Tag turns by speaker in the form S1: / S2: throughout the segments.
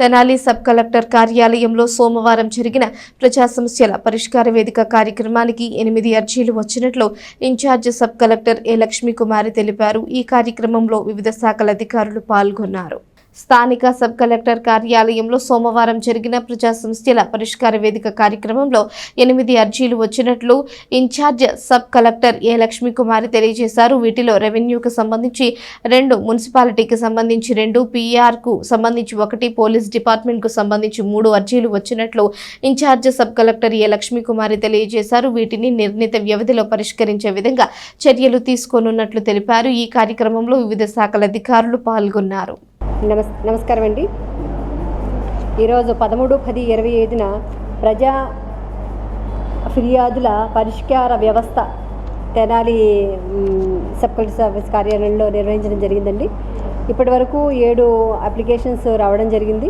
S1: Tenali sub collector కార్యాలయంలో సోమవారం జరిగిన ప్రజా సమస్యల పరిష్కార వేదిక కార్యక్రమానికి ఎనిమిది అర్జీలు వచ్చినట్లు in charge sub collector A Lakshmikumari తెలిపారు. ఈ కార్యక్రమంలో వివిధ శాఖల అధికారులు పాల్గొన్నారు. స్థానిక సబ్ కలెక్టర్ కార్యాలయంలో సోమవారం జరిగిన ప్రజా సంస్థల పరిష్కార వేదిక కార్యక్రమంలో ఎనిమిది అర్జీలు వచ్చినట్లు in charge sub collector A Lakshmikumari తెలియజేశారు. వీటిలో రెవెన్యూకు సంబంధించి రెండు మున్సిపాలిటీకి సంబంధించి రెండు పీఆర్కు సంబంధించి ఒకటి పోలీస్ డిపార్ట్మెంట్కు సంబంధించి మూడు అర్జీలు వచ్చినట్లు in charge sub collector A Lakshmikumari తెలియజేశారు. వీటిని నిర్ణీత వ్యవధిలో పరిష్కరించే విధంగా చర్యలు తీసుకోనున్నట్లు తెలిపారు. ఈ కార్యక్రమంలో వివిధ శాఖల అధికారులు పాల్గొన్నారు.
S2: నమస్ నమస్కారం అండి ఈరోజు పదమూడు పది ఇరవై ఐదున ప్రజా ఫిర్యాదుల పరిష్కార వ్యవస్థ తెనాలి మ్, సబ్ కలెక్టర్ ఆఫీస్ కార్యాలయంలో నిర్వహించడం జరిగిందండి. ఇప్పటి వరకు ఏడు అప్లికేషన్స్ రావడం జరిగింది.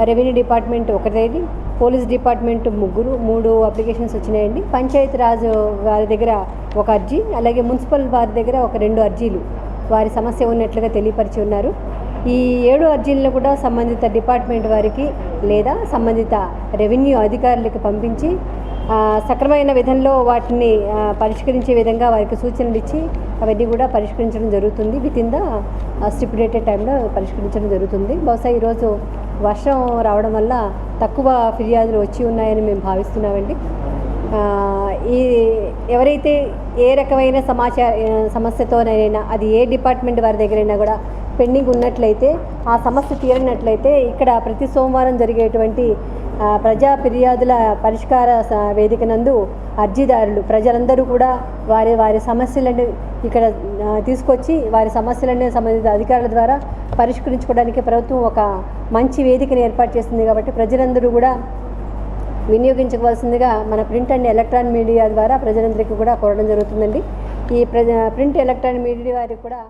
S2: రెవెన్యూ డిపార్ట్మెంట్ ఒకటేది. పోలీస్ డిపార్ట్మెంట్ ముగ్గురు మూడు అప్లికేషన్స్ వచ్చినాయండి. పంచాయతీరాజ్ వారి దగ్గర ఒక అర్జీ అలాగే మున్సిపల్ వారి దగ్గర ఒక రెండు అర్జీలు. వారి సమస్య ఉన్నట్లుగా తెలియపరిచి ఉన్నారు. ఈ ఏడు అర్జీలను కూడా సంబంధిత డిపార్ట్మెంట్ వారికి లేదా సంబంధిత రెవెన్యూ అధికారులకు పంపించి సక్రమైన విధంలో వాటిని పరిష్కరించే విధంగా వారికి సూచనలు ఇచ్చి అవన్నీ కూడా పరిష్కరించడం జరుగుతుంది. విత్ ఇన్ ద స్టిపులేటెడ్ టైంలో పరిష్కరించడం జరుగుతుంది. బహుశా ఈరోజు వర్షం రావడం వల్ల తక్కువ ఫిర్యాదులు వచ్చి ఉన్నాయని మేము భావిస్తున్నామండి. ఈ ఎవరైతే ఏ రకమైన సమాచార సమస్యతోనైనా అది ఏ డిపార్ట్మెంట్ వారి దగ్గరైనా కూడా పెండింగ్ ఉన్నట్లయితే ఆ సమస్య తీరినట్లయితే ఇక్కడ ప్రతి సోమవారం జరిగేటువంటి ప్రజా ఫిర్యాదుల పరిష్కార వేదిక నందు అర్జీదారులు ప్రజలందరూ కూడా వారి వారి సమస్యలను ఇక్కడ తీసుకొచ్చి వారి సమస్యలను సంబంధిత అధికారుల ద్వారా పరిష్కరించుకోవడానికి ప్రభుత్వం ఒక మంచి వేదికను ఏర్పాటు చేస్తుంది కాబట్టి ప్రజలందరూ కూడా వినియోగించవలసిందిగా మన ప్రింట్ అండ్ ఎలక్ట్రానిక్ మీడియా ద్వారా ప్రజలందరికీ కూడా కోరడం జరుగుతుందండి. ఈ ప్రజ ప్రింట్ ఎలక్ట్రానిక్ మీడియా వారికి కూడా